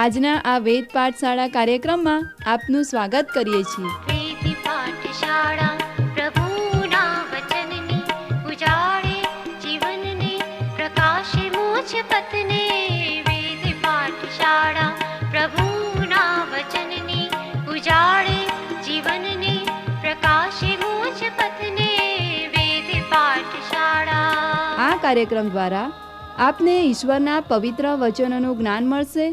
આજના આ વેદ પાઠશાળા કાર્યક્રમમાં આપનું સ્વાગત કરીએ છીએ. પ્રીતિ પાઠશાળા પ્રભુના વચનની ઉજાળે જીવનને પ્રકાશે મોજ પથને. વેદ પાઠશાળા પ્રભુના વચનની ઉજાળે જીવનને પ્રકાશે પથને. વેદ પાઠશાળા આ કાર્યક્રમ દ્વારા આપને ઈશ્વરના પવિત્ર વચનોનું જ્ઞાન મળશે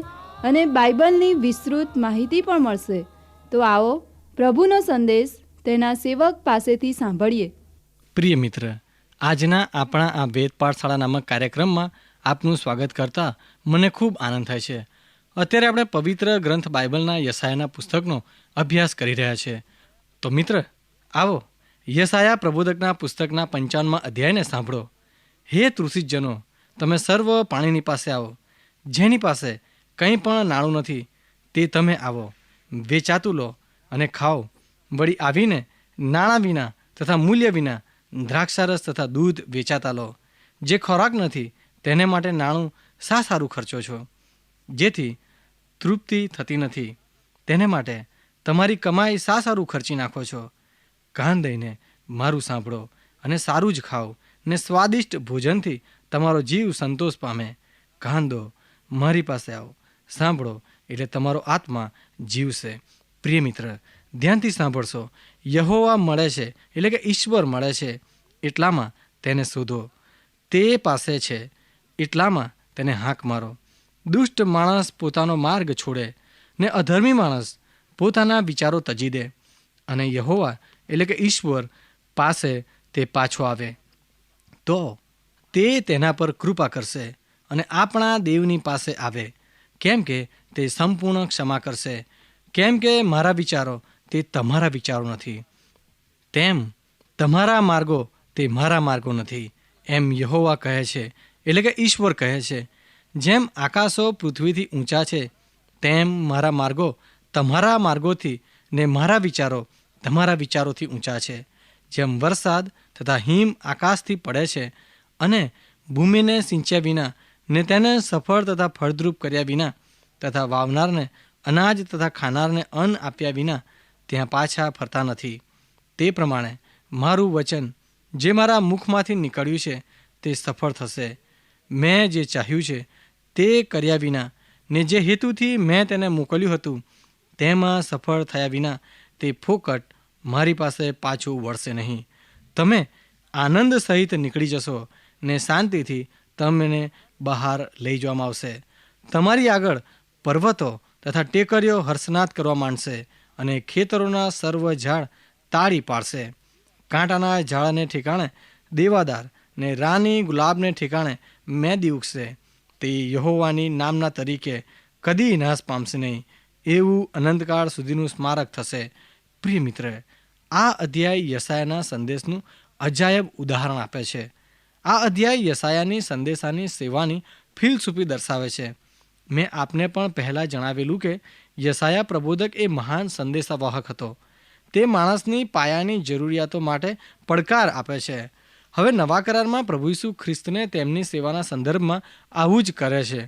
અને બાઇબલની વિસ્તૃત માહિતી પણ મળશે. તો આવો પ્રભુનો સંદેશ તેના સેવક પાસેથી સાંભળીએ. પ્રિય મિત્ર, આજના આપણા આ વેદ પાઠશાળા નામક કાર્યક્રમમાં આપનું સ્વાગત કરતા મને ખૂબ આનંદ થાય છે. અત્યારે આપણે પવિત્ર ગ્રંથ બાઇબલના યસાયાના પુસ્તકનો અભ્યાસ કરી રહ્યા છીએ તો મિત્ર, આવો યસાયા પ્રબોધકના પુસ્તકના પંચાવનમાં અધ્યાયને સાંભળો. હે તૃષિતજનો તમે સર્વ પાણીની પાસે આવો. જેની પાસે કંઈ પણ નાણું નથી, તે તમે આવો. વેચાતું લો અને ખાઓ. વળી આવીને, નાણાં વિના તથા મૂલ્ય વિના દ્રાક્ષારસ તથા દૂધ વેચાતા લો. જે ખોરાક નથી, તેને માટે નાણું શા સારું ખર્ચો છો? જેથી તૃપ્તિ થતી નથી. તેને માટે તમારી કમાઈ શા સારું ખર્ચી નાખો છો? કાન દઈને મારું સાંભળો અને સારું જ ખાઓ ને સ્વાદિષ્ટ ભોજનથી તમારો જીવ સંતોષ પામે. કાન દો, મારી પાસે આવો. સાંભળો એટલે તમારો આત્મા જીવશે. પ્રિય મિત્ર, ધ્યાનથી સાંભળશો. યહોવા મળે છે, એટલે કે ઈશ્વર મળે છે. એટલામાં તેને શોધો. તે પાસે છે, એટલામાં તેને હાંક મારો. દુષ્ટ માણસ પોતાનો માર્ગ છોડે ને અધર્મી માણસ પોતાના વિચારો તજી દે. અને યહોવા, એટલે કે ઈશ્વર, પાસે તે પાછો આવે. તો તે તેના પર કૃપા કરશે અને આપણા દેવની પાસે આવે. કેમ કે તે સંપૂર્ણ ક્ષમા કરશે. કેમ કે મારા વિચારો તે તમારા વિચારો નથી. તેમ તમારા માર્ગો તે મારા માર્ગો નથી. એમ યહોવા કહે છે, એટલે કે ઈશ્વર કહે છે, જેમ આકાશો પૃથ્વીથી ઊંચા છે, તેમ મારા માર્ગો તમારા માર્ગોથી ને મારા વિચારો તમારા વિચારોથી ઊંચા છે. જેમ વરસાદ તથા હિમ આકાશથી પડે છે અને ભૂમિને સિંચ્યા વિના ને તેને સફળ તથા ફળદ્રુપ કર્યા વિના તથા વાવનારને અનાજ તથા ખાનારને અન્ન આપ્યા વિના ત્યાં પાછા ફરતા નથી. તે પ્રમાણે મારું વચન જે મારા મુખમાંથી નીકળ્યું છે તે સફળ થશે. મેં જે ચાહ્યું છે તે કર્યા વિના ને જે હેતુથી મેં તેને મોકલ્યું હતું તેમાં સફળ થયા વિના તે ફોકટ મારી પાસે પાછું વળશે નહીં. તમે આનંદ સહિત નીકળી જશો ને શાંતિથી તમને બહાર લઈ જવામાં આવશે. તમારી આગળ પર્વતો તથા ટેકરીઓ હર્ષનાદ કરવા માંડશે અને ખેતરોના સર્વ ઝાડ તાળી પાડશે. કાંટાના ઝાડને ઠેકાણે દેવાદાર ને રાની ગુલાબને ઠેકાણે મેદી ઉગશે. તે યહોવાની નામના તરીકે કદી નાશ પામશે નહીં. એવું અનંતકાળ સુધીનું સ્મારક થશે. પ્રિય મિત્ર આ અધ્યાય યશાયના સંદેશનું અજાયબ ઉદાહરણ આપે છે. આ અધ્યાય યસાયાની સંદેશાની સેવાની ફિલસૂફી દર્શાવે છે. મેં આપને પણ પહેલાં જણાવેલું કે યસાયા પ્રબોધક એ મહાન સંદેશાવાહક હતો. તે માણસની પાયાની જરૂરિયાતો માટે પડકાર આપે છે. હવે નવા કરારમાં પ્રભુ ઈસુ ખ્રિસ્તને તેમની સેવાના સંદર્ભમાં આવું જ કરે છે.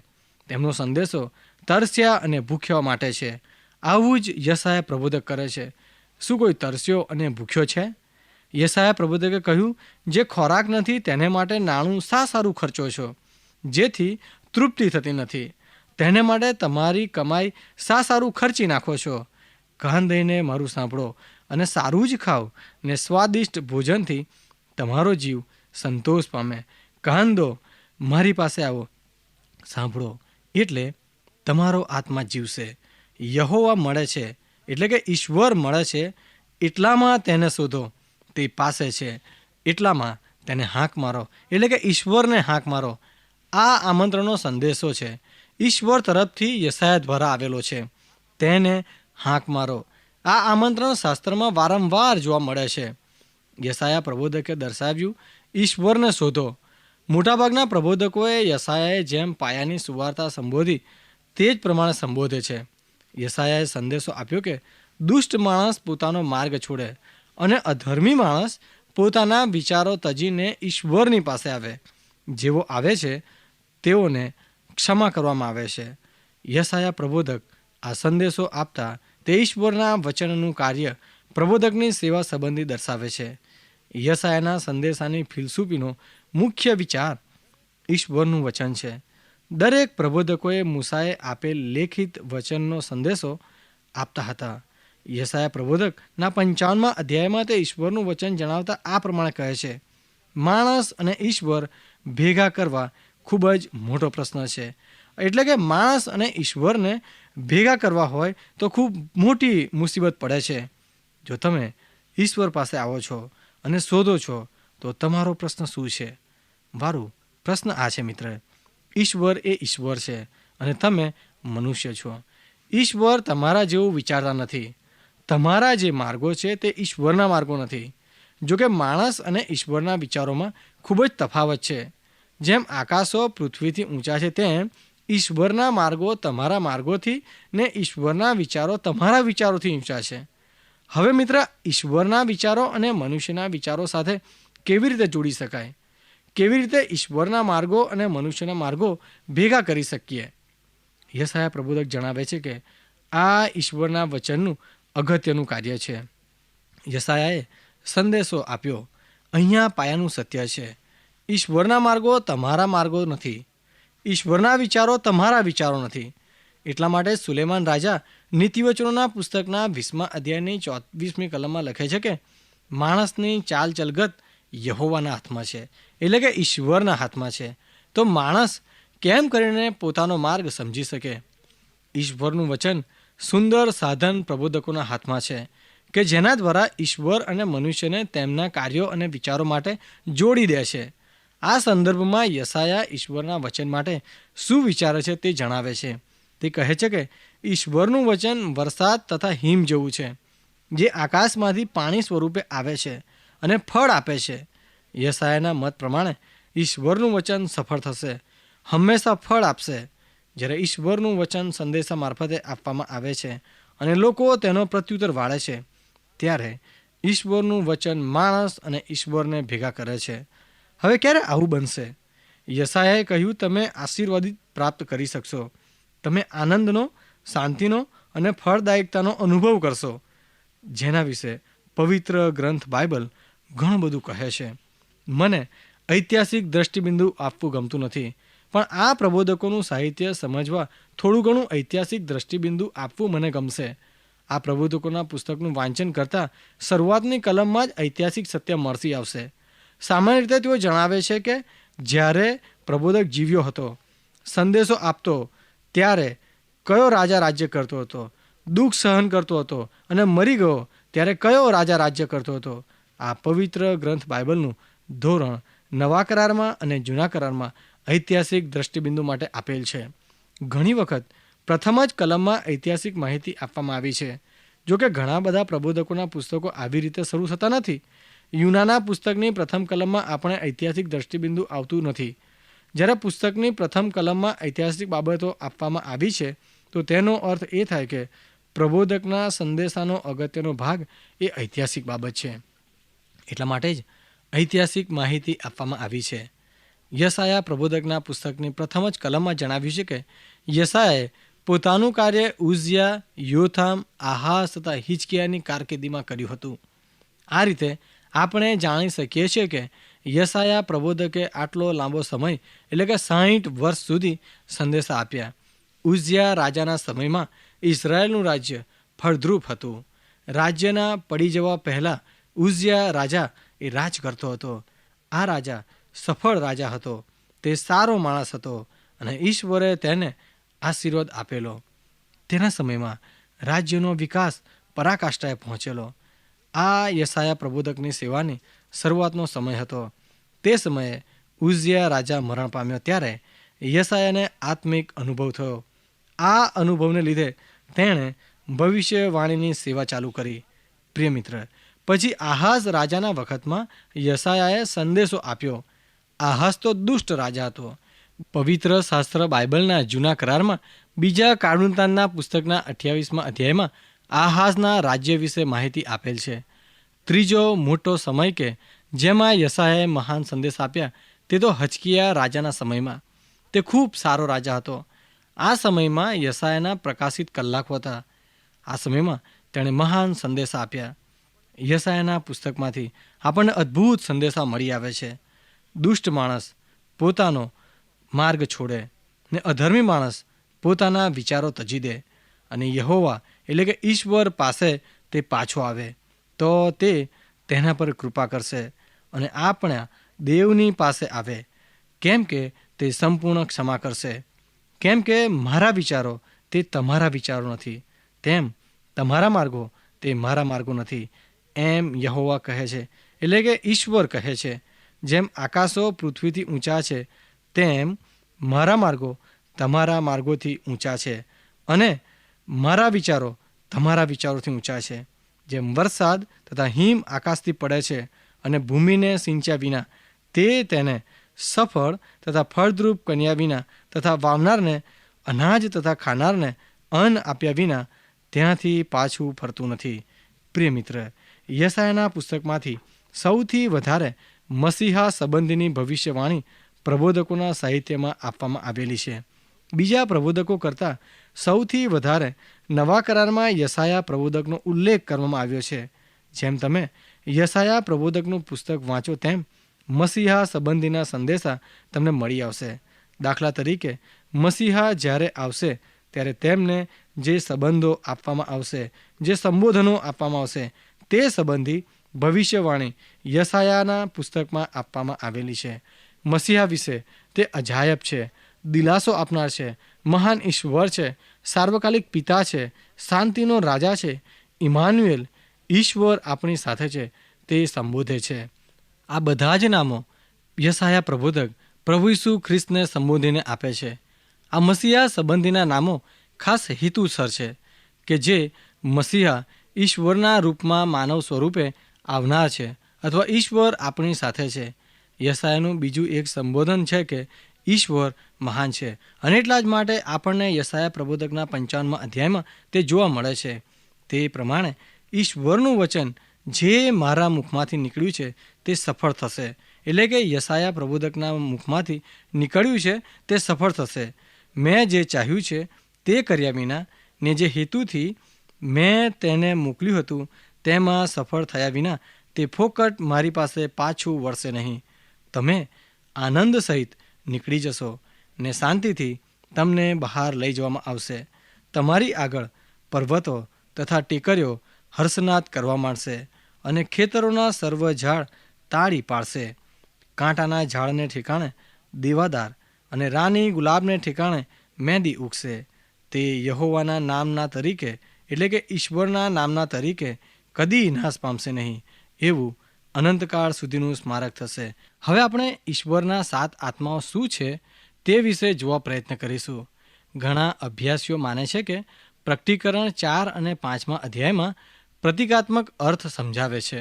તેમનો સંદેશો તરસ્યા અને ભૂખ્યા માટે છે. આવું જ યશાયા પ્રબોધક કરે છે. શું કોઈ તરસ્યો અને ભૂખ્યો છે? યસાયા પ્રબોધકે કહ્યું, જે ખોરાક નથી તેને માટે નાણું શા સારું ખર્ચો છો? જેથી તૃપ્તિ થતી નથી. તેને માટે તમારી કમાઈ શા સારું ખર્ચી નાખો છો. કાન દઈને મારું સાંભળો અને સારું જ ખાઓ ને સ્વાદિષ્ટ ભોજનથી તમારો જીવ સંતોષ પામે. કાન દો, મારી પાસે આવો. સાંભળો, એટલે તમારો આત્મા જીવશે. યહોવા મળે છે, એટલે કે ઈશ્વર મળે છે, એટલામાં તેને શોધો. તે પાસે છે, એટલામાં તેને હાંક મારો. એટલે કે ઈશ્વરને હાંક મારો. આ આમંત્રણનો સંદેશો છે. ઈશ્વર તરફથી યશાયા દ્વારા આવેલો છે. તેને હાંક મારો. આ આમંત્રણ શાસ્ત્રમાં વારંવાર જોવા મળે છે. યસાયા પ્રબોધકે દર્શાવ્યું, ઈશ્વરને શોધો. મોટાભાગના પ્રબોધકોએ યશાયાએ જેમ પાયાની સુવાર્તા સંબોધી, તે જ પ્રમાણે સંબોધે છે. યશાયાએ સંદેશો આપ્યો કે, દુષ્ટ માણસ પોતાનો માર્ગ છોડે. અને અધર્મી માણસ પોતાના વિચારો તજીને ઈશ્વરની પાસે આવે. જેવો આવે છે, તેઓને ક્ષમા કરવામાં આવે છે. યશાયા પ્રબોધક, આ સંદેશો આપતા તે ઈશ્વરના વચનનું કાર્ય પ્રબોધકની સેવા સંબંધી દર્શાવે છે. યશાયાના સંદેશાની ફિલસૂફીનો મુખ્ય વિચાર ઈશ્વરનું વચન છે. દરેક પ્રબોધકોએ મૂસાએ આપેલ લેખિત વચનનો સંદેશો આપતા હતા. યસાયા પ્રબોધકના પંચાવનમાં અધ્યાયમાં તે ઈશ્વરનું વચન જણાવતા આ પ્રમાણે કહે છે, માણસ અને ઈશ્વર ભેગા કરવા ખૂબ જ મોટો પ્રશ્ન છે. એટલે કે માણસ અને ઈશ્વરને ભેગા કરવા હોય તો ખૂબ મોટી મુસીબત પડે છે. જો તમે ઈશ્વર પાસે આવો છો અને શોધો છો તો તમારો પ્રશ્ન શું છે? મારું પ્રશ્ન આ છે મિત્ર ઈશ્વર એ ઈશ્વર છે અને તમે મનુષ્ય છો. ઈશ્વર તમારા જેવું વિચારતા નથી. તમારા જે માર્ગો છે તે ઈશ્વરના માર્ગો નથી. જોકે માણસ અને ઈશ્વરના વિચારોમાં ખૂબ જ તફાવત છે. જેમ આકાશો પૃથ્વીથી ઊંચા છે તેમ ઈશ્વરના માર્ગો તમારા માર્ગોથી ને ઈશ્વરના વિચારો તમારા વિચારોથી ઊંચા છે. હવે મિત્ર, ઈશ્વરના વિચારો અને મનુષ્યના વિચારો સાથે કેવી રીતે જોડી શકાય? કેવી રીતે ઈશ્વરના માર્ગો અને મનુષ્યના માર્ગો ભેગા કરી શકીએ? યશાયા પ્રબોધક જણાવે છે કે આ ઈશ્વરના વચનનું અગત્યનું કાર્ય છે. યસાયાએ સંદેશો આપ્યો, અહીંયા પાયાનું સત્ય છે. ઈશ્વરના માર્ગો તમારા માર્ગો નથી. ઈશ્વરના વિચારો તમારા વિચારો નથી. એટલા માટે સુલેમાન રાજા નીતિવચનોના પુસ્તકના વીસમા અધ્યાયની ચોવીસમી કલમમાં લખે છે કે, માણસની ચાલ ચલગત યહોવાના હાથમાં છે, એટલે કે ઈશ્વરના હાથમાં છે. તો માણસ કેમ કરીને પોતાનો માર્ગ સમજી શકે? ઈશ્વરનું વચન સુંદર સાધન પ્રબોધકોના હાથમાં છે કે જેના દ્વારા ઈશ્વર અને મનુષ્યને તેમના કાર્યો અને વિચારો માટે જોડી દે છે. આ સંદર્ભમાં યસાયા ઈશ્વરના વચન માટે શું વિચારે છે તે જણાવે છે. તે કહે છે કે ઈશ્વરનું વચન વરસાદ તથા હિમ જેવું છે, જે આકાશમાંથી પાણી સ્વરૂપે આવે છે અને ફળ આપે છે. યસાયાના મત પ્રમાણે ઈશ્વરનું વચન સફળ થશે, હંમેશા ફળ આપશે. જ્યારે ઈશ્વરનું વચન સંદેશા મારફતે આપવામાં આવે છે અને લોકો તેનો પ્રત્યુત્તર વાળે છે, ત્યારે ઈશ્વરનું વચન માણસ અને ઈશ્વરને ભેગા કરે છે. હવે ક્યારે આવું બનશે? યશાયાએ કહ્યું, તમે આશીર્વાદિત પ્રાપ્ત કરી શકશો. તમે આનંદનો, શાંતિનો અને ફળદાયકતાનો અનુભવ કરશો. જેના વિશે પવિત્ર ગ્રંથ બાઇબલ ઘણું બધું કહે છે. મને ઐતિહાસિક દ્રષ્ટિબિંદુ આપવું ગમતું નથી. પણ આ પ્રબોધકોનું સાહિત્ય સમજવા થોડું ઘણું ઐતિહાસિક દ્રષ્ટિબિંદુ આપવું મને ગમશે. આ પ્રબોધકોના પુસ્તકનું વાંચન કરતાં શરૂઆતની કલમમાં જ ઐતિહાસિક સત્ય મળતી આવશે. સામાન્ય રીતે તેઓ જણાવે છે કે જ્યારે પ્રબોધક જીવ્યો હતો, સંદેશો આપતો, ત્યારે કયો રાજા રાજ્ય કરતો હતો, દુઃખ સહન કરતો હતો અને મરી ગયો, ત્યારે કયો રાજા રાજ્ય કરતો હતો, આ પવિત્ર ગ્રંથ બાઇબલનું ધોરણ નવા કરારમાં અને જૂના કરારમાં ઐતિહાસિક દ્રષ્ટિબિંદુ માટે આપેલ છે. ઘણી વખત પ્રથમ જ કલમમાં ઐતિહાસિક માહિતી આપવામાં આવી છે. જો કે ઘણા બધા પ્રબોધકોના પુસ્તકો આવી રીતે શરૂ થતા નથી. યુનાના પુસ્તકની પ્રથમ કલમમાં આપણે ઐતિહાસિક દ્રષ્ટિબિંદુ આવતું નથી. જ્યારે પુસ્તકની પ્રથમ કલમમાં ઐતિહાસિક બાબતો આપવામાં આવી છે, તો તેનો અર્થ એ થાય કે પ્રબોધકના સંદેશાનો અગત્યનો ભાગ એ ઐતિહાસિક બાબત છે. એટલા માટે જ ઐતિહાસિક માહિતી આપવામાં આવી છે. યસાયા પ્રબોધકના પુસ્તકની પ્રથમ જ કલમમાં જણાવ્યું છે કે યસાયાએ પોતાનું કાર્ય ઉઝિયા યોથામ, આહાસ તથા હિચકિયાની કારકિર્દીમાં કર્યું હતું. આ રીતે આપણે જાણી શકીએ છીએ કે યસાયા પ્રબોધકે આટલો લાંબો સમય, એટલે કે સાહીઠ વર્ષ સુધી સંદેશા આપ્યા. ઉઝિયા રાજાના સમયમાં ઇઝરાયેલનું રાજ્ય ફળદ્રુપ હતું. રાજ્યના પડી જવા પહેલાં ઉઝિયા રાજા એ રાજ કરતો હતો. આ રાજા સફળ રાજા હતો. તે સારો માણસ હતો અને ઈશ્વરે તેને આશીર્વાદ આપેલો. તેના સમયમાં રાજ્યનો વિકાસ પરાકાષ્ઠાએ પહોંચેલો. આ યસાયા પ્રબોધકની સેવાની શરૂઆતનો સમય હતો. તે સમયે ઉઝિયા રાજા મરણ પામ્યો ત્યારે યસાયાને આત્મિક અનુભવ થયો. આ અનુભવને લીધે તેણે ભવિષ્યવાણીની સેવા ચાલુ કરી. પ્રિય મિત્ર, પછી આહાઝ રાજાના વખતમાં યસાયાએ સંદેશો આપ્યો આહાઝ તો દુષ્ટ રાજા હતો. પવિત્ર શાસ્ત્ર બાઇબલના જૂના કરારમાં બીજા કાળુનતાનના પુસ્તકના અઠ્યાવીસમાં અધ્યાયમાં આહાસના રાજ્ય વિશે માહિતી આપેલ છે. ત્રીજો મોટો સમય કે જેમાં યશાએ મહાન સંદેશ આપ્યા તે તો હચકિયા રાજાના સમયમાં. તે ખૂબ સારો રાજા હતો. આ સમયમાં યશાયાના પ્રકાશિત કલાકો હતા. આ સમયમાં તેણે મહાન સંદેશા આપ્યા. યશાયાના પુસ્તકમાંથી આપણને અદ્ભુત સંદેશા મળી આવે છે. દુષ્ટ માણસ પોતાનો માર્ગ છોડે ને અધર્મી માણસ પોતાના વિચારો તજી દે અને યહોવા એટલે કે ઈશ્વર પાસે તે પાછો આવે, તો તે તેના પર કૃપા કરશે અને આપણા દેવની પાસે આવે, કેમ કે તે સંપૂર્ણ ક્ષમા કરશે, કેમ કે મારા વિચારો તે તમારા વિચારો નથી, તેમ તમારા માર્ગો તે મારા માર્ગો નથી, એમ યહોવા કહે છે, એટલે કે ઈશ્વર કહે છે જેમ આકાશો પૃથ્વીથી ઊંચા છે, તેમ મારા માર્ગો તમારા માર્ગોથી ઊંચા છે અને મારા વિચારો તમારા વિચારોથી ઊંચા છે. જેમ વરસાદ તથા હિમ આકાશથી પડે છે અને ભૂમિને સિંચ્યા વિના, તે તેને સફળ તથા ફળદ્રુપ કન્યા વિના તથા વાવનારને, અનાજ તથા ખાનારને અન્ન આપ્યા વિના ત્યાંથી પાછું ફરતું નથી. પ્રિય મિત્ર યસાયાના પુસ્તકમાંથી સૌથી વધારે મસીહા સંબંધીની ભવિષ્યવાણી પ્રબોધકોના સાહિત્યમાં આપવામાં આવેલી છે. બીજા પ્રબોધકો કરતાં સૌથી વધારે નવા કરારમાં યસાયા પ્રબોધકનો ઉલ્લેખ કરવામાં આવ્યો છે. જેમ તમે યસાયા પ્રબોધકનું પુસ્તક વાંચો તેમ મસીહા સંબંધીના સંદેશા તમને મળી આવશે. દાખલા તરીકે, મસીહા જ્યારે આવશે ત્યારે તેમને જે સંબંધો આપવામાં આવશે, જે સંબોધનો આપવામાં આવશે, તે સંબંધી ભવિષ્યવાણી યસાયાના પુસ્તકમાં આપવામાં આવેલી છે. મસીહા વિશે તે અજાયબ છે. દિલાસો આપનાર છે. મહાન ઈશ્વર છે. સાર્વકાલિક પિતા છે. શાંતિનો રાજા છે. ઇમાન્યુએલ ઈશ્વર આપણી સાથે છે. તે સંબોધે છે. આ બધા જ નામો યસાયા પ્રબોધક પ્રભુ ઈસુ ખ્રિસ્તને સંબોધીને આપે છે. આ મસીહા સંબંધીના નામો ખાસ હેતુસર છે કે જે મસીહા ઈશ્વરના રૂપમાં માનવ સ્વરૂપે આવનાર છે અથવા ઈશ્વર આપણી સાથે છે. યસાયાનું બીજું એક સંબોધન છે કે ઈશ્વર મહાન છે અને એટલા જ માટે આપણને યસાયા પ્રબોધકના પંચાવનમાં અધ્યાયમાં તે જોવા મળે છે. તે પ્રમાણે ઈશ્વરનું વચન જે મારા મુખમાંથી નીકળ્યું છે તે સફળ થશે. એટલે કે યસાયા પ્રબોધકના મુખમાંથી નીકળ્યું છે તે સફળ થશે. મેં જે ચાહ્યું છે તે કર્યા વિના ને જે હેતુથી મેં તેને મોકલ્યું હતું તેમાં સફળ થયા વિના તે ફોકટ મારી પાસે પાછું વળશે નહીં. તમે આનંદ સહિત નીકળી જશો ને શાંતિથી તમને બહાર લઈ જવામાં આવશે. તમારી આગળ પર્વતો તથા ટેકરીઓ હર્ષનાદ કરવા માંડશે અને ખેતરોના સર્વ ઝાડ તાળી પાડશે. કાંટાના ઝાડને ઠેકાણે દેવાદાર અને રાની ગુલાબને ઠેકાણે મહેંદી ઉગશે. તે યહોવાના નામના તરીકે એટલે કે ઈશ્વરના નામના તરીકે કદી નાશ પામશે નહીં, એવું અનંતકાળ સુધીનું સ્મારક થશે. હવે આપણે ઈશ્વરના સાત આત્માઓ શું છે તે વિશે જોવા પ્રયત્ન કરીશું. ઘણા અભ્યાસીઓ માને છે કે પ્રકટીકરણ ચાર અને પાંચમા અધ્યાયમાં પ્રતિકાત્મક અર્થ સમજાવે છે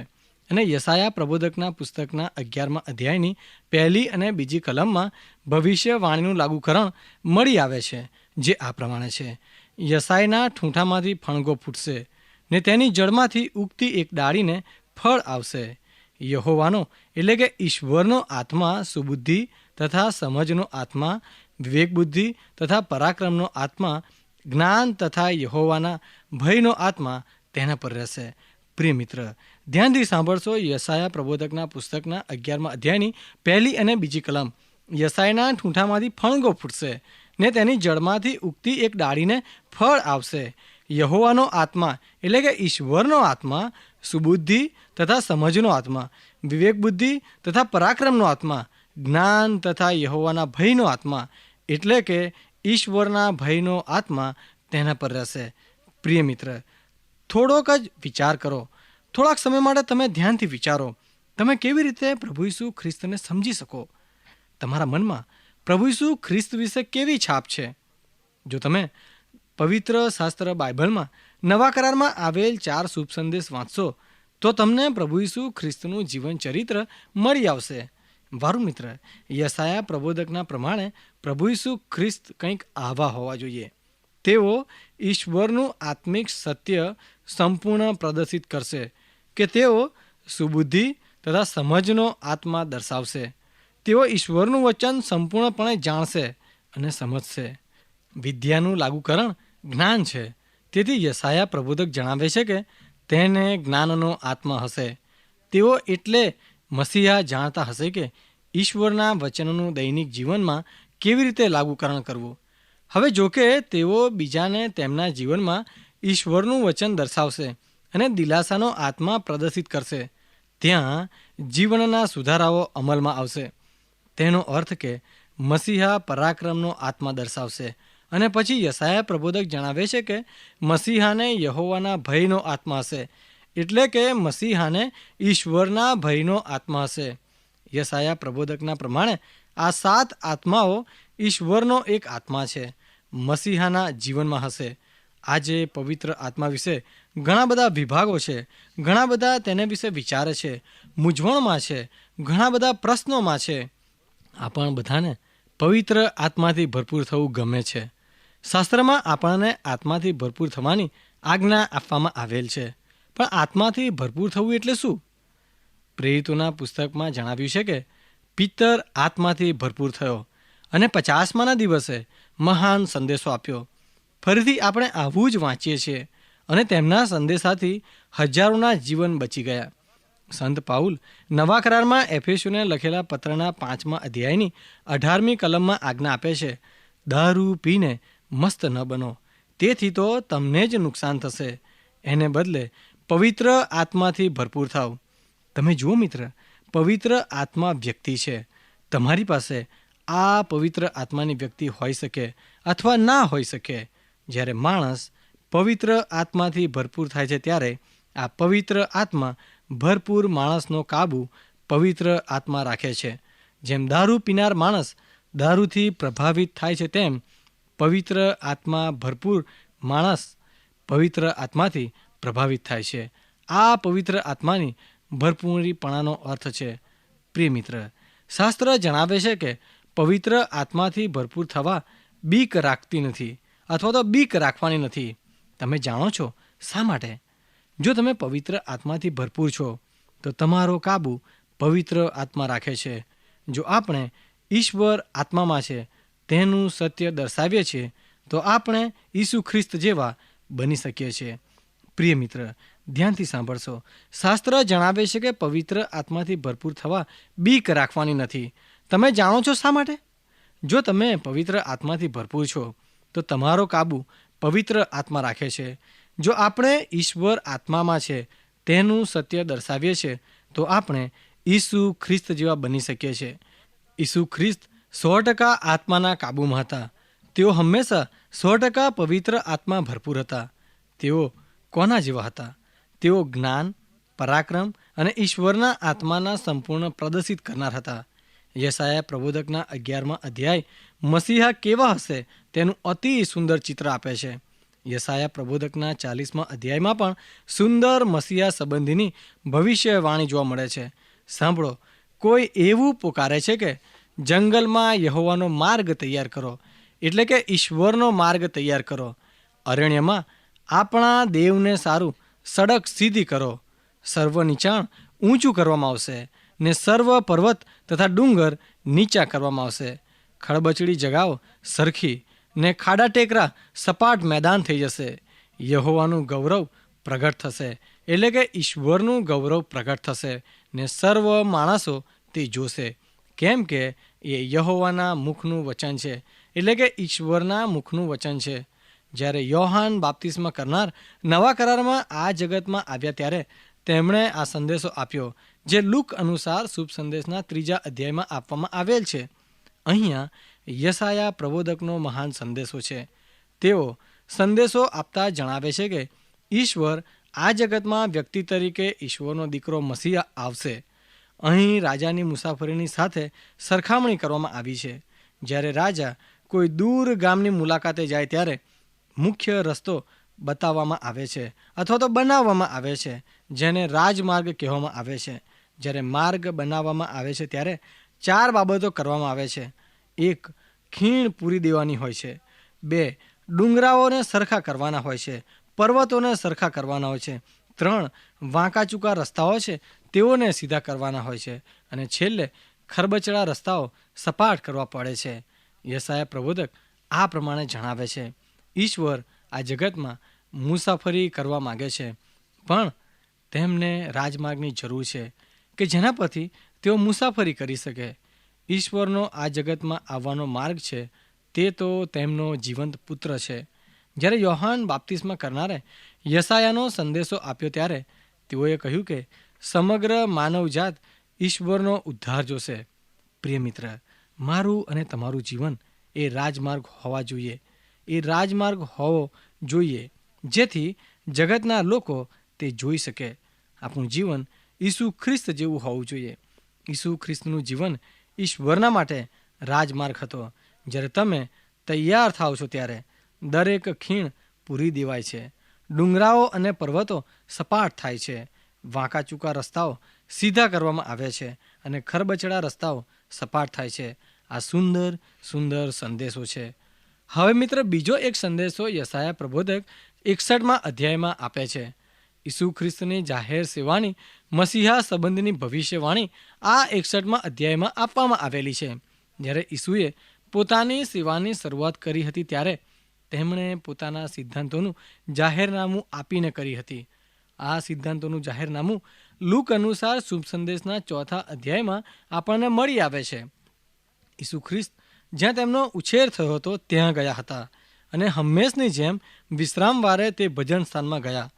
અને યસાયા પ્રબોધકના પુસ્તકના અગિયારમા અધ્યાયની પહેલી અને બીજી કલમમાં ભવિષ્યવાણીનું લાગુકરણ મળી આવે છે, જે આ પ્રમાણે છે. યસાયના ઠૂંઠામાંથી ફણગો ફૂટશે. ને તેની જળમાંથી ઉગતી એક ડાળીને ફળ આવશે. યહોવાનો એટલે કે ઈશ્વરનો આત્મા સુબુદ્ધિ તથા સમજનો આત્મા વિવેક બુદ્ધિ તથા પરાક્રમનો આત્મા, જ્ઞાન તથા યહોવાના ભયનો આત્મા તેના પર રહેશે. પ્રિય મિત્ર, ધ્યાનથી સાંભળશો યસાયા પ્રબોધકના પુસ્તકના અગિયારમા અધ્યાયની પહેલી અને બીજી કલમ. યસાયના ઠૂંઠામાંથી ફણગો ફૂટશે ને તેની જળમાંથી ઉગતી એક ડાળીને ફળ આવશે. યહોવાનો આત્મા, એટલે કે ઈશ્વરનો આત્મા, સુબુદ્ધિ તથા સમજનો આત્મા વિવેક બુદ્ધિ તથા પરાક્રમનો આત્મા, જ્ઞાન તથા યહોવાના ભયનો આત્મા, એટલે કે ઈશ્વરના ભયનો આત્મા તેના પર રહેશે. પ્રિય મિત્ર, થોડોક જ વિચાર કરો. થોડાક સમય માટે તમે ધ્યાનથી વિચારો. તમે કેવી રીતે પ્રભુ ઈસુ ખ્રિસ્તને સમજી શકો? તમારા મનમાં પ્રભુ ઈસુ ખ્રિસ્ત વિશે કેવી છાપ છે? જો તમે પવિત્ર શાસ્ત્ર બાઇબલમાં નવા કરારમાં આવેલ ચાર શુભ સંદેશ વાંચશો, તો તમને પ્રભુ ઈસુ ખ્રિસ્તનું જીવન ચરિત્ર મળી આવશે. વારું મિત્ર યસાયા પ્રબોધકના પ્રમાણે પ્રભુ ઈસુ ખ્રિસ્ત કંઈક આવા હોવા જોઈએ. તેઓ ઈશ્વરનું આત્મિક સત્ય સંપૂર્ણ પ્રદર્શિત કરશે કે તેઓ સુબુદ્ધિ તથા સમજનો આત્મા દર્શાવશે. તેઓ ઈશ્વરનું વચન સંપૂર્ણપણે જાણશે અને સમજશે. વિદ્યાનું લાગુકરણ જ્ઞાન છે. તેથી યસાયા પ્રબોધક જણાવે છે કે તેને જ્ઞાનનો આત્મા હશે. તેઓ એટલે મસીહા જાણતા હશે કે ઈશ્વરના વચનનું દૈનિક જીવનમાં કેવી રીતે લાગુકરણ કરવું. હવે જોકે તેઓ બીજાને તેમના જીવનમાં ઈશ્વરનું વચન દર્શાવશે અને દિલાસાનો આત્મા પ્રદર્શિત કરશે. ત્યાં જીવનના સુધારાઓ અમલમાં આવશે. તેનો અર્થ કે મસીહા પરાક્રમનો આત્મા દર્શાવશે. અને પછી યસાયા પ્રબોધક જણાવે છે કે મસીહાને યહોવાના ભયનો આત્મા હશે. એટલે કે મસીહાને ઈશ્વરના ભયનો આત્મા હશે. યસાયા પ્રબોધકના પ્રમાણે આ સાત આત્માઓ ઈશ્વરનો એક આત્મા છે. મસીહાના જીવનમાં હશે. આજે પવિત્ર આત્મા વિશે ઘણા બધા વિભાગો છે. ઘણા બધા તેને વિશે વિચારે છે. મૂંઝવણમાં છે. ઘણા બધા પ્રશ્નોમાં છે. આ પણ બધાને પવિત્ર આત્માથી ભરપૂર થવું ગમે છે. શાસ્ત્રમાં આપણને આત્માથી ભરપૂર થવાની આજ્ઞા આપવામાં આવેલ છે. પણ આત્માથી ભરપૂર થવું એટલે શું? પ્રેરિતોના પુસ્તકમાં જણાવ્યું છે કે, પિત્તર આત્માથી ભરપૂર થયો અને પચાસમાના દિવસે મહાન સંદેશો આપ્યો. ફરીથી આપણે આવું જ વાંચીએ છીએ અને તેમના સંદેશાથી હજારોના જીવન બચી ગયા. સંત પાઉલ નવા કરારમાં એફેસુને લખેલા પત્રના પાંચમા અધ્યાયની અઢારમી કલમમાં આજ્ઞા આપે છે, દારૂ પીને મસ્ત ન બનો. તેથી તો તમને જ નુકસાન થશે. એને બદલે પવિત્ર આત્માથી ભરપૂર થાવ. તમે જુઓ મિત્ર, પવિત્ર આત્મા વ્યક્તિ છે. તમારી પાસે આ પવિત્ર આત્માની વ્યક્તિ હોઈ શકે અથવા ના હોઈ શકે. જ્યારે માણસ પવિત્ર આત્માથી ભરપૂર થાય છે ત્યારે આ પવિત્ર આત્મા ભરપૂર માણસનો કાબુ પવિત્ર આત્મા રાખે છે. જેમ દારૂ પીનાર માણસ દારૂથી પ્રભાવિત થાય છે તેમ પવિત્ર આત્મા ભરપૂર માણસ પવિત્ર આત્માથી પ્રભાવિત થાય છે. આ પવિત્ર આત્માની ભરપૂરીપણાનો અર્થ છે, પ્રિય મિત્ર, શાસ્ત્ર જણાવે છે કે પવિત્ર આત્માથી ભરપૂર થવા બીક રાખતી નથી અથવા તો બીક રાખવાની નથી. તમે જાણો છો શા માટે? જો તમે પવિત્ર આત્માથી ભરપૂર છો, તો તમારો કાબુ પવિત્ર આત્મા રાખે છે. જો આપણે ઈશ્વર આત્મામાં છે તેનું સત્ય દર્શાવીએ છીએ તો આપણે ઈસુ ખ્રિસ્ત જેવા બની શકીએ છીએ. પ્રિય મિત્ર, ધ્યાનથી સાંભળશો. શાસ્ત્ર જણાવે છે કે પવિત્ર આત્માથી ભરપૂર થવા બીક રાખવાની નથી. તમે જાણો છો શા માટે? જો તમે પવિત્ર આત્માથી ભરપૂર છો, તો તમારો કાબુ પવિત્ર આત્મા રાખે છે. જો આપણે ઈશ્વર આત્મામાં છે, તેનું સત્ય દર્શાવીએ છીએ તો આપણે ઈસુ ખ્રિસ્ત જેવા બની શકીએ છીએ. ઈસુ ખ્રિસ્ત સો ટકા આત્માના કાબૂમાં હતા. તેઓ હંમેશા સો ટકા પવિત્ર આત્મા ભરપૂર હતા. તેઓ કોના જેવા હતા? તેઓ જ્ઞાન, પરાક્રમ અને ઈશ્વરના આત્માના સંપૂર્ણ પ્રદર્શિત કરનાર હતા. યશાયા પ્રબોધકના અગિયારમાં અધ્યાય, મસીહા કેવા હશે? તેનું અતિ સુંદર ચિત્ર આપે છે. યશાયા પ્રબોધકના ચાલીસમાં અધ્યાયમાં પણ સુંદર મસીહા સંબંધીની ભવિષ્યવાણી જોવા મળે છે. સાંભળો, કોઈ એવું પોકારે છે કે જંગલમાં યહોવાનો માર્ગ તૈયાર કરો. એટલે કે ઈશ્વરનો માર્ગ તૈયાર કરો. અરણ્યમાં આપણા દેવને સારું સડક સીધી કરો. સર્વ નીચાણ ઊંચું કરવામાં આવશે ને સર્વ પર્વત તથા ડુંગર નીચા કરવામાં આવશે. ખળબચડી જગાઓ સરખી ને ખાડા ટેકરા સપાટ મેદાન થઈ જશે. યહોવાનું ગૌરવ પ્રગટ થશે. એટલે કે ઈશ્વરનું ગૌરવ પ્રગટ થશે ને સર્વ માણસો તે જોશે. કેમ કે એ યહોવાના મુખનું વચન છે. એટલે કે ઈશ્વરના મુખનું વચન છે. જ્યારે યોહાન બાપ્તિસ્મા કરનાર નવા કરારમાં આ જગતમાં આવ્યા ત્યારે તેમણે આ સંદેશો આપ્યો, જે લુક અનુસાર શુભ સંદેશના ત્રીજા અધ્યાયમાં આપવામાં આવેલ છે. અહીંયા યસાયા પ્રબોધકનો મહાન સંદેશો છે. તેઓ સંદેશો આપતા જણાવે છે કે ઈશ્વર આ જગતમાં વ્યક્તિ તરીકે ઈશ્વરનો દીકરો મસીહ આવશે. અહીં રાજાની મુસાફરીની સાથે સરખામણી કરવામાં આવી છે. જ્યારે રાજા કોઈ દૂર ગામની મુલાકાતે જાય ત્યારે મુખ્ય રસ્તો બતાવવામાં આવે છે અથવા તો બનાવવામાં આવે છે, જેને રાજમાર્ગ કહેવામાં આવે છે. જ્યારે માર્ગ બનાવવામાં આવે છે ત્યારે ચાર બાબતો કરવામાં આવે છે. એક, ખીણ પૂરી દેવાની હોય છે. બે, ડુંગરાઓને સરખા કરવાના હોય છે. પર્વતોને સરખા કરવાના હોય છે. ત્રણ વાંકા ચૂકા રસ્તાઓ છે તેઓને સીધા કરવાના હોય છે અને છેલ્લે ખરબચડા રસ્તાઓ સપાટ કરવા પડે છે. યસાયા પ્રબોધક આ પ્રમાણે જણાવે છે, ઈશ્વર આ જગતમાં મુસાફરી કરવા માગે છે, પણ તેમને રાજમાર્ગની જરૂર છે કે જેના પરથી તેઓ મુસાફરી કરી શકે. ઈશ્વરનો આ જગતમાં આવવાનો માર્ગ છે, તે તો તેમનો જીવંત પુત્ર છે. જ્યારે યોહાન બાપ્તિસ્મા કરનારે યસાયાનો સંદેશો આપ્યો ત્યારે તેઓએ કહ્યું કે સમગ્ર માનવજાત ઈશ્વરનો ઉદ્ધાર જોશે. પ્રિય મિત્ર, મારું અને તમારું જીવન એ રાજમાર્ગ હોવા જોઈએ. એ રાજમાર્ગ હોવો જોઈએ, જેથી જગતના લોકો તે જોઈ શકે. આપણું જીવન ઈસુ ખ્રિસ્ત જેવું હોવું જોઈએ. ઈસુ ખ્રિસ્તનું જીવન ઈશ્વરના માટે રાજમાર્ગ હતો. જ્યારે તમે તૈયાર થાવ છો ત્યારે દરેક ખીણ પૂરી દેવાય છે. ડુંગરાઓ અને પર્વતો સપાટ થાય છે. વાંકા ચૂકા રસ્તાઓ સીધા કરવામાં આવે છે અને ખરબચડા રસ્તાઓ સપાટ થાય છે. આ સુંદર સુંદર સંદેશો છે. હવે મિત્ર, બીજો એક સંદેશો યસાયા પ્રબોધક એકસઠમાં અધ્યાયમાં આપે છે. ઈસુ ખ્રિસ્તની જાહેર સેવાની મસીહા સંબંધની ભવિષ્યવાણી આ એકસઠમાં અધ્યાયમાં આપવામાં આવેલી છે. જ્યારે ઈસુએ પોતાની સેવાની શરૂઆત કરી હતી ત્યારે તેમણે પોતાના સિદ્ધાંતોનું જાહેરનામું આપીને કરી હતી. આ સિદ્ધાંતોનું જાહેરનામું લુક અનુસાર શુભ સંદેશના ચોથા અધ્યાયમાં આપણને મળી આવે છે. ઈસુ ખ્રિસ્ત જ્યાં તેમનો ઉછેર થયો હતો, ત્યાં ગયા હતા અને હંમેશની જેમ વિશ્રામવારે તે ભજન સ્થાનમાં ગયા.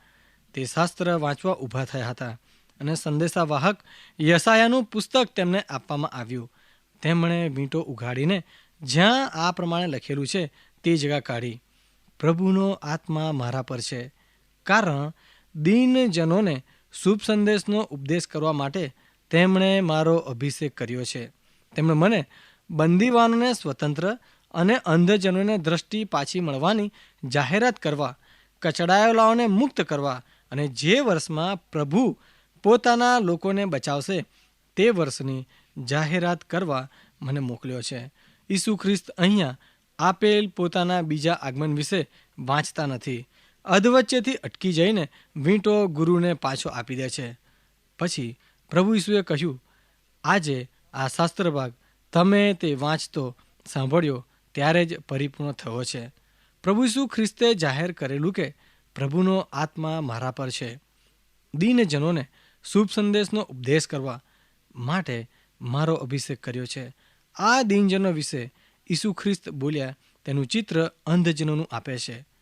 તે શાસ્ત્ર વાંચવા ઊભા થયા હતા અને સંદેશાવાહક યસાયાનું પુસ્તક તેમને આપવામાં આવ્યું. તેમણે વીંટો ઉઘાડીને જ્યાં આ પ્રમાણે લખેલું છે, તે જગા કાઢી. પ્રભુનો આત્મા મારા પર છે. કારણ દીનજનોને શુભ સંદેશનો ઉપદેશ કરવા માટે તેમણે મારો અભિષેક કર્યો છે. તેમણે મને બંદીવાનોને સ્વતંત્ર અને અંધજનોને દ્રષ્ટિ પાછી મળવાની જાહેરાત કરવા, કચડાયેલાઓને મુક્ત કરવા અને જે વર્ષમાં પ્રભુ પોતાના લોકોને બચાવશે તે વર્ષની જાહેરાત કરવા મને મોકલ્યો છે. ઈસુ ખ્રિસ્ત અહીંયા આપેલ પોતાના બીજા આગમન વિશે વાંચતા નથી. અધવચ્ચેથી અટકી જઈને વીંટો ગુરુને પાછો આપી દે છે. પછી પ્રભુ ઈસુએ કહ્યું, આજે આ શાસ્ત્રભાગ તમે તે વાંચતો, સાંભળ્યો, ત્યારે જ પરિપૂર્ણ થયો છે. પ્રભુ ઈસુ ખ્રિસ્તે જાહેર કરેલું કે પ્રભુનો આત્મા મારા પર છે. દીનજનોને શુભ સંદેશનો ઉપદેશ કરવા માટે મારો અભિષેક કર્યો છે. આ દીનજનો વિશે ઈસુ ખ્રિસ્ત બોલ્યા તેનું ચિત્ર અંધજનોનું આપે છે.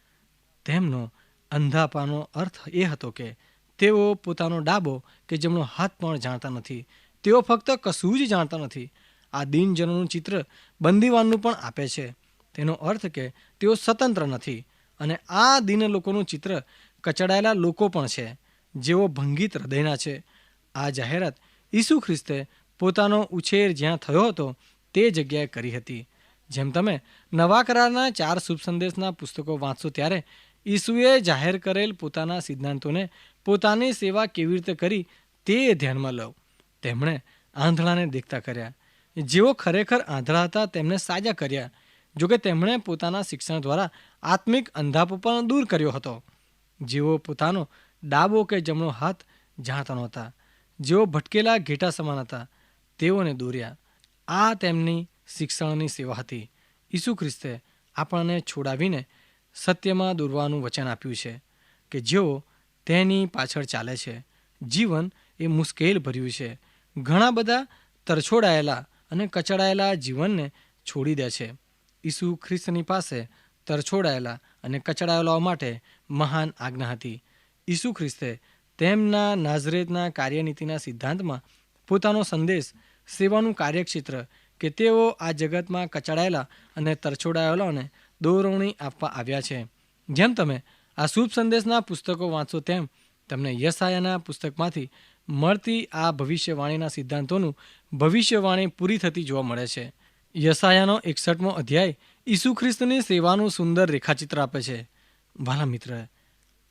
તેમનો અંધાપાનો અર્થ એ હતો કે તેઓ પોતાનો ડાબો કે જમણો હાથ પણ જાણતા નથી. તેઓ ફક્ત કશું જ જાણતા નથી. આ દીનજનોનું ચિત્ર બંદીવાનનું પણ આપે છે. તેનો અર્થ કે તેઓ સ્વતંત્ર નથી અને આ દિન લોકોનું ચિત્ર કચડાયેલા લોકો પણ છે. જેઓ ભંગિત હૃદયના છે. આ જાહેરાત ઈસુ ખ્રિસ્તે પોતાનો ઉછેર જ્યાં થયો હતો તે જગ્યાએ કરી હતી. જેમ તમે નવા કરારના ચાર શુભ સંદેશના પુસ્તકો વાંચશો ત્યારે ઈસુએ જાહેર કરેલ પોતાના સિદ્ધાંતોને પોતાની સેવા કેવી રીતે કરી તે ધ્યાનમાં લઉં તેમણે આંધળાને દેખતા કર્યા. જેઓ ખરેખર આંધળા હતા, તેમને સાજા કર્યા. જોકે તેમણે પોતાના શિક્ષણ દ્વારા આત્મિક અંધાપો પણ દૂર કર્યો હતો. જેઓ પોતાનો ડાબો કે જમણો હાથ જાણતા નહોતા. જેઓ ભટકેલા ઘેટા સમાન હતા, તેઓને દોર્યા. આ તેમની શિક્ષણની સેવા હતી. ઈસુ ખ્રિસ્તે આપણને છોડાવીને સત્યમાં દોરવાનું વચન આપ્યું છે કે જેઓ તેની પાછળ ચાલે છે. જીવન એ મુશ્કેલ ભર્યું છે. ઘણા બધા તરછોડાયેલા અને કચડાયેલા જીવનને છોડી દે છે. ઈસુ ખ્રિસ્તની પાસે તરછોડાયેલા અને કચડાયેલાઓ માટે મહાન આજ્ઞા હતી. ઈસુ ખ્રિસ્તે તેમના નાઝરેતના કાર્યનીતિના સિદ્ધાંતમાં પોતાનો સંદેશ, સેવાનું કાર્યક્ષેત્ર કે તેઓ આ જગતમાં કચડાયેલા અને તરછોડાયેલાઓને દોરવણી આપવા આવ્યા છે. જેમ તમે આ શુભ સંદેશના પુસ્તકો વાંચો તેમ તમને યશાયાના પુસ્તકમાંથી મળતી આ ભવિષ્યવાણીના સિદ્ધાંતોનું ભવિષ્યવાણી પૂરી થતી જોવા મળે છે. યશાયાનો એકસઠમો અધ્યાય ઈસુ ખ્રિસ્તની સેવાનું સુંદર રેખાચિત્ર આપે છે. વાલા મિત્ર,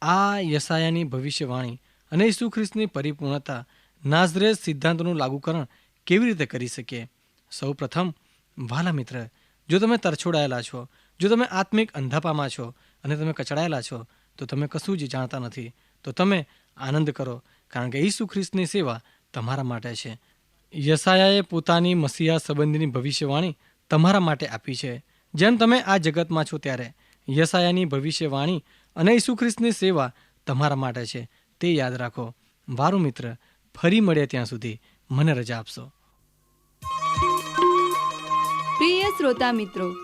આ યશાયાની ભવિષ્યવાણી અને ઈસુ ખ્રિસ્તની પરિપૂર્ણતા નાઝરેજ સિદ્ધાંતોનું લાગુકરણ કેવી રીતે કરી શકીએ સૌ પ્રથમ વાલા મિત્ર, જો તમે તરછોડાયેલા છો જો તમે આત્મિક અંધાપામાં છો અને તમે કચડાયેલા છો, તો તમે કશું જ જાણતા નથી. તો તમે આનંદ કરો, કારણ કે ઈસુ ખ્રિસ્તની સેવા તમારા માટે છે. યસાયાએ પોતાની મસીહા સંબંધીની ભવિષ્યવાણી તમારા માટે આપી છે. જેમ તમે આ જગતમાં છો ત્યારે યસાયાની ભવિષ્યવાણી અને ઈસુ ખ્રિસ્તની સેવા તમારા માટે છે. તે યાદ રાખો. વારું મિત્ર, ફરી મળે ત્યાં સુધી. મને રજા આપશો. પ્રિય શ્રોતા મિત્રો